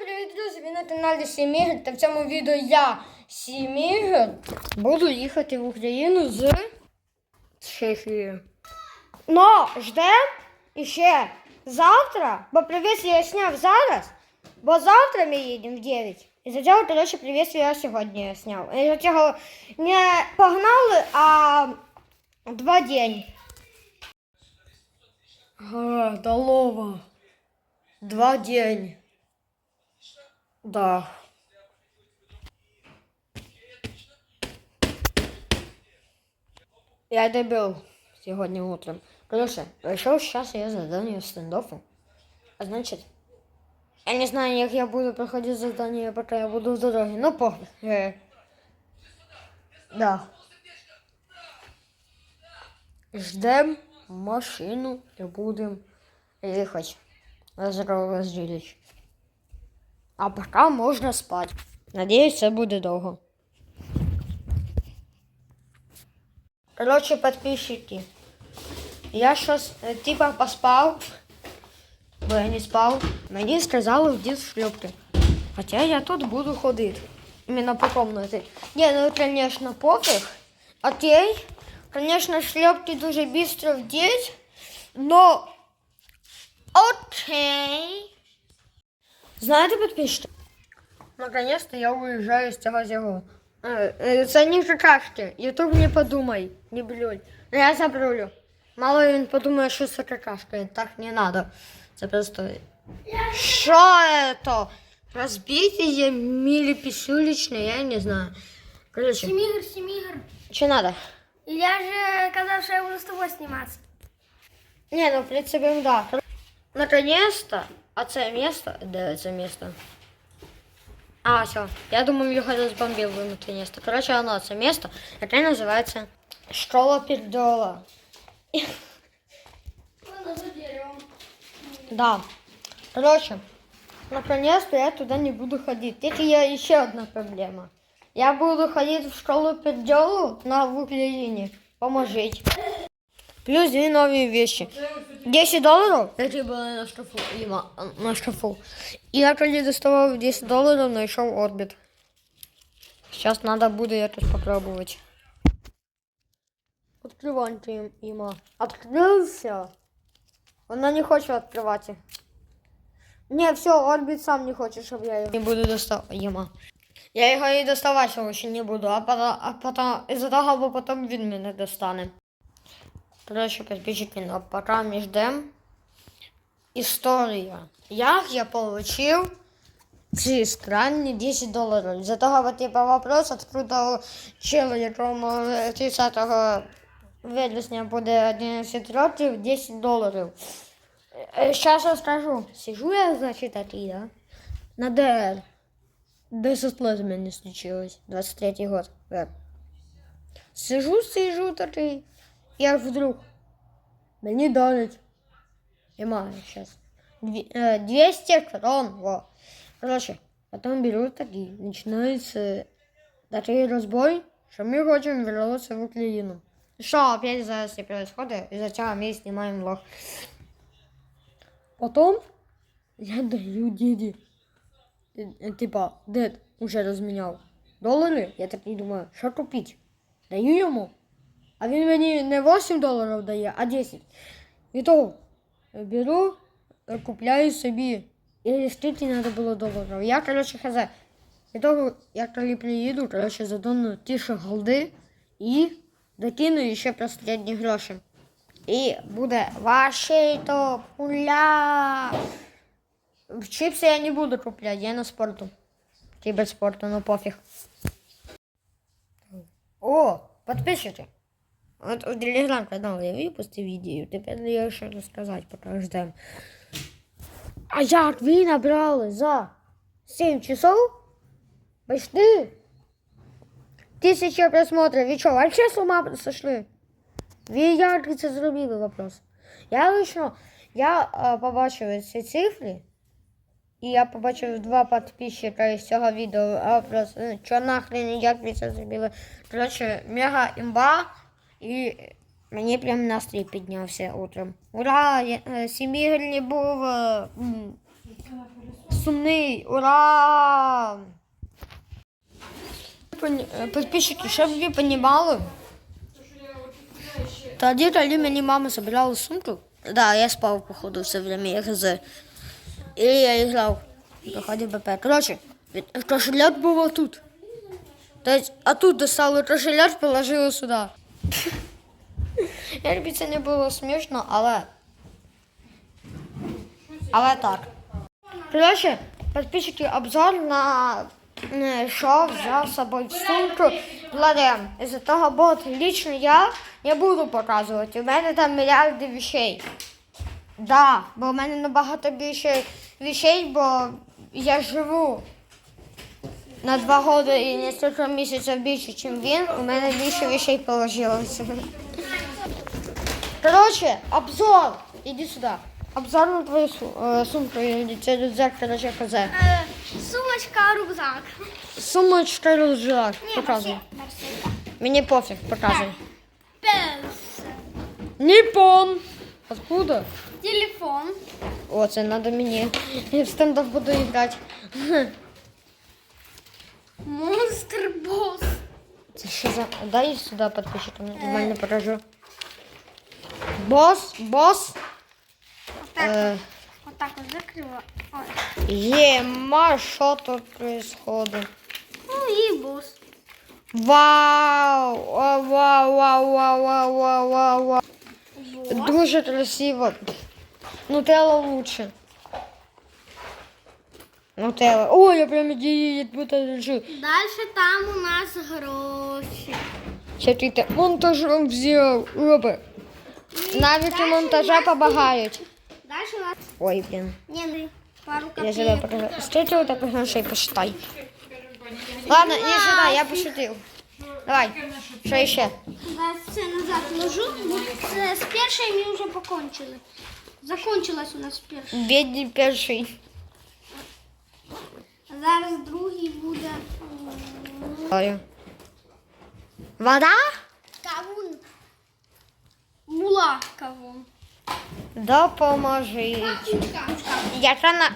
привіт, друзі! Ви на каналі Сімігр. Та в цьому відео я Сімігр буду їхати в Україну з Чехії. Но ждем іще завтра, бо привіз я сняв зараз, бо завтра ми їдемо в 9. І за цього, коротше, привіз я сьогодні сняв. І за цього не погнали, а два день. Голова. Два день. Да. Я добил сегодня утром. Короче, пришел сейчас я задание стендофа. А значит, я не знаю, как я буду проходить задание, пока я буду в дороге. Ну, пофиг. Э, Да. Ждем машину и будем ехать. Разделить. А пока можно спать. Надеюсь, це буде довго. Короче, подписчики. Я щось е, типа поспав, бо я не спав. Мені сказали вдіть шльопки. Хоча я тут буду ходити. Іменно по комнаті. Ні, ну конечно, пофіг. Окей. Конечно, шльопки дуже быстро вдіть. Но окей. Знаєте, підписчики? Наконец-то я уезжаю з цього зігу. Е, Це не какашки. Ютуб не подумай, не блюй. Ну, Я забрулю. Мало він подумає, що це какашка. Так не надо. Це просто. Що это? Розбитие милиписюлечное, я не знаю. Короче, Семигр, Семигр. що надо? Я же казав, що я буду з тобою зніматися. Не, ну в принципе, да. Наконец-то, а це место, де це место? А, все. Я думаю, його розбомбив би наконец-то. Короче, оно, це место, яке називається Школа Піддола. Воно за деревом. Да. Короче, наконец-то я туда не буду ходить. Тільки є ще одна проблема. Я буду ходити в школу Піддолу на в Україні. Поможіть. Плюс дві нові вещи. 10 доларів, які були на шкафу. Іма, на шкафу. І я коли доставав 10 доларів, знайшов орбіт. Зараз треба буде якось попробувати. Відкривайте їм, Іма. Открився. Вона не хоче відкривати. Не, все, орбит сам не хоче, щоб я його не буду доставати. Єма. Я його і доставати лише не буду, а потом, а потом із-за того, бо потім він мене достане. Короче, подписчики, ну пока мы ждем. Історія. Як я получив ці скранні 10 доларів? За того, вот, типа, вопрос открутого чела, якому 30 вересня буде 11 років, 10 доларів. Сейчас я скажу. Сижу я, значит, такие, да? На ДР. 10 лет у случилось. 23 год. Сижу, сижу такий. І аж вдруг. Мені дали. Нема сейчас. 200 крон. Во. Короче, потом берут такие. Начинается такой разбой, что мы хотим вернуться в Украину. Что опять зараз не происходит? Из-за чего мы снимаем влог. Потом я даю діді. Е, Типа, дед уже розміняв долари. Я такий думаю, що купити? Даю йому. А він мені не 8 доларів дає, а 10. І то беру, купляю собі. І скільки треба було доларів. Я, коротше, хз. І того, я коли приїду, коротше, задону тише голди і докину ще останні гроші. І буде ваші то пуля. В чипсы я не буду куплять, я на спорту. Ти без спорту, ну пофіг. О, подписчики. Вот в телеграм-канал я выпустил видео, теперь я еще рассказать, пока ждем. А як ви набрали за 7 часов почти тисяча просмотрів. Ви що, вообще з ума сошли? Ви як це зробили вопрос? Я лично, я е, побачив ці цифри, і я побачив два підписчика із цього відео, а е, що нахрен, як ви це зробили? Коротше, мега імба, і мені прям настрій піднявся утром. Ура! е, Сім ігор не був. е, сумний. Ура! Пон- е, щоб ви розуміли, тоді, коли мені мама забирала сумку, да, я спав, походу, все время, я хз. І я грав. Проходив БП. Коротше, від- кошелек був отут. Тобто, а тут достали кошелек, положили сюди. Я люблю, це не було смішно, але. Але так. Коротше, підписчики, обзор на е, що взяв з собою в сумку Владем. Із-за того, бо лично я не буду показувати. У мене там мільярди вещей. Да, бо в мене набагато більше вещей, бо я живу на два роки і несколько місяців більше, ніж він. У мене більше вещей положилося. Короче, обзор. Иди сюда. Обзор на твою э, сумку или це рюкзак, короче, хз. Сумочка, рюкзак. Сумочка рюкзак. Показуй. Мені пофіг, показуй. Пес. Ніпон. Откуда? Телефон. О, це надо мені. Я в стендап буду грати. Монстр босс. Це що за... Дай сюди підписчикам, нормально покажу. Бос, бос. Вот так, Е, вот так вот закрыла. Ой. Єма, що тут происходит? Ну и босс. Вау! О, Вау, вау, вау, вау, вау, вау, вау. Босс. Дуже красиво. Нутелла лучше. Нутелла. Ой, я прям будто держу. Дальше там у нас. Ще ти монтажом взяв. Оба. Навіки монтажа побагають. Дальше у нас... Ой, блін. Не, ну, пару Я копеек. сюди покажу. Скільки у тебе грошей посчитай. Ладно, не считай, я пошутив. Давай, що ще? Зараз це назад ложу. це з першої ми вже покончили. Закончилась у нас перша. Бідний перший. Зараз другий буде. Вода? кавун. Була кавун. Допоможіть. Яка на...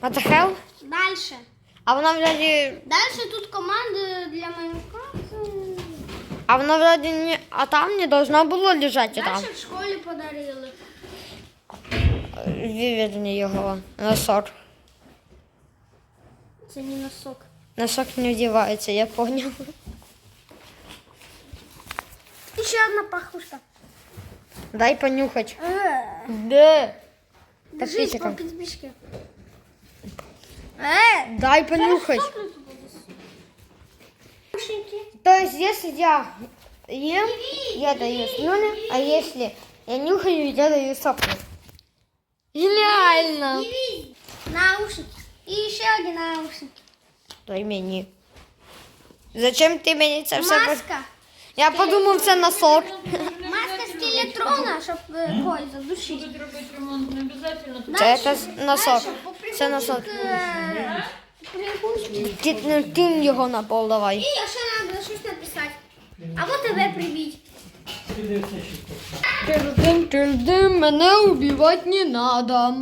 What the hell? Дальше. А воно вроді... Дальше тут команди для Майнкрафту. А воно вроді не... А там не должно було лежати там. Дальше в школі подарили. Виведені його. Носок. Це не носок. Носок не вдівається, я поняв. І ще одна пахушка. Дай понюхать. Е, Де? Держись Подписчикам. по підписчики. Е, Дай понюхать. То есть, если я ем, я даю слюны, а если я нюхаю, я даю сопли. Гениально! Наушники. І ще одні наушники. Дай мені. Зачем ти мені це все? пос- Маска. Я подумав, це носок. Маска щоб е, задушити. Будуть робити ремонт не обов'язково. Це, це носок. Це носок. Е, ну, Кинь його на пол, І давай. ще треба щось написати. Або тебе прибіть. Тин, мене убивати не надо.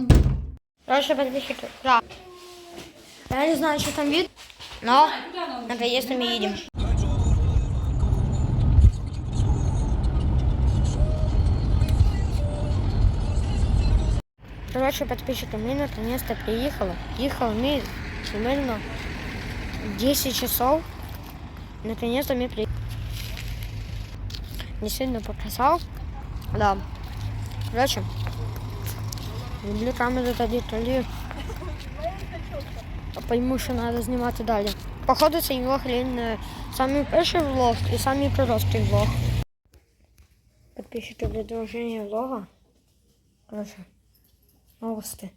Короче, подписчики. Да. Я не знаю, что там вид, но наконец-то мы едем. Короче, подписчики, мы наконец-то приехали. Ехал мы примерно 10 часов. Наконец-то мы приехали. Не сильно показал. Да. Короче, люблю камеру тоді, коли пойму, що треба знімати далі. Походу, цей влог реально самий перший влог і самий короткий влог. Підписчики продовження влога. Короче, новости.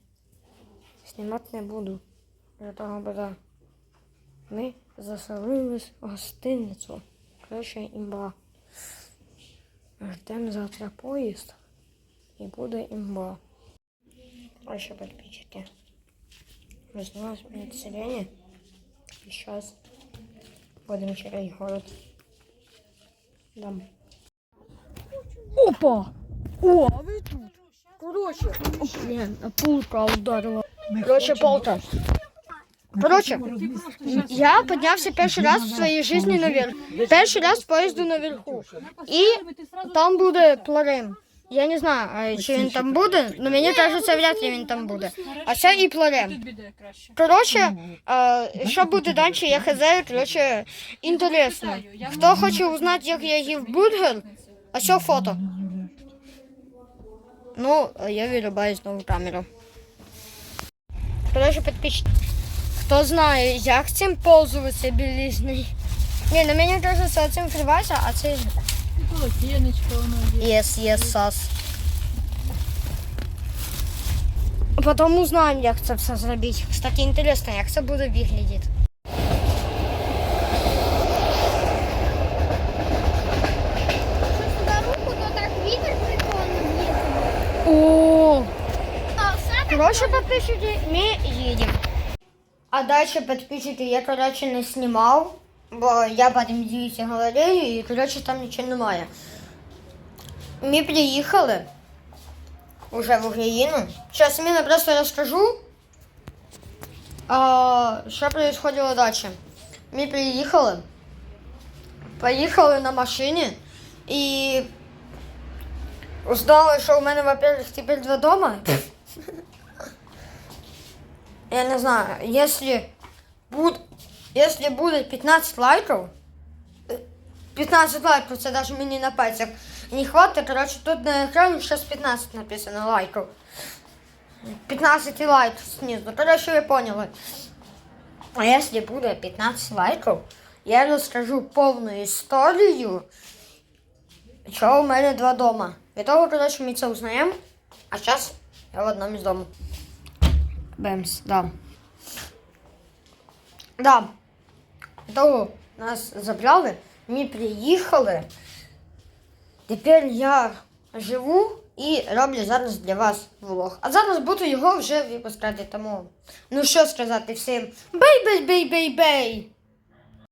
Знімати не буду. Для того буде. Ми заселились в гостиницю. Короче, імба. Ждемо завтра поїзд. І буде імба. Короче, подписчики. Разнулась мне население. И сейчас будем через город. Да. Опа! О, а вы тут? Короче, блин, пулка ударила. Короче, полка. Короче, я поднявся перший раз в своїй житті наверх. Перший раз поїзду наверху. І там буде пларем. Я не знаю, а, чи він там буде, але мені кажеться, вряд ли він там буде. А це і пларем. Коротше, що буде далі, я хз, коротше, інтересно. Хто хоче узнати, як я їв бургер, а що фото? Ну, я вирубаю знову камеру. Коротше, підпишіть. Хто знає, як цим пользуватися білізною? Ні, на мені кажеться, цим вкривайся, а це... Полотенечко воно є. Yes, yes, сас. Потім узнаємо, як це все зробити. Кстати, інтересно, як це буде виглядати. О, Короче, подписчики, мы едем. А дальше подписчики я, короче, не снимал, бо я потім дивіться галерею і, короче, там нічого немає. Ми приїхали уже в Україну. Сейчас я просто розкажу, а, що происходило дальше. Ми приїхали, поїхали на машині і узнали, що у мене, во-первых, тепер два дома. я не знаю, если буд, если будет 15 лайков, э, 15 лайков, це даже мені на пальцях не хватит, короче, тут на екрані сейчас 15 написано лайков. 15 лайков снизу, короче, ви поняли. А если будет 15 лайков, я розкажу повну історію, чого у мене два дома. Від того, короче, ми це узнаємо. А зараз я в одному з дому. Бемс, да. Да. Того нас забрали, ми приїхали. Тепер я живу і роблю зараз для вас влог. А зараз буду його вже випускати. Тому, ну що сказати всім. Бей-бей-бей-бей-бей!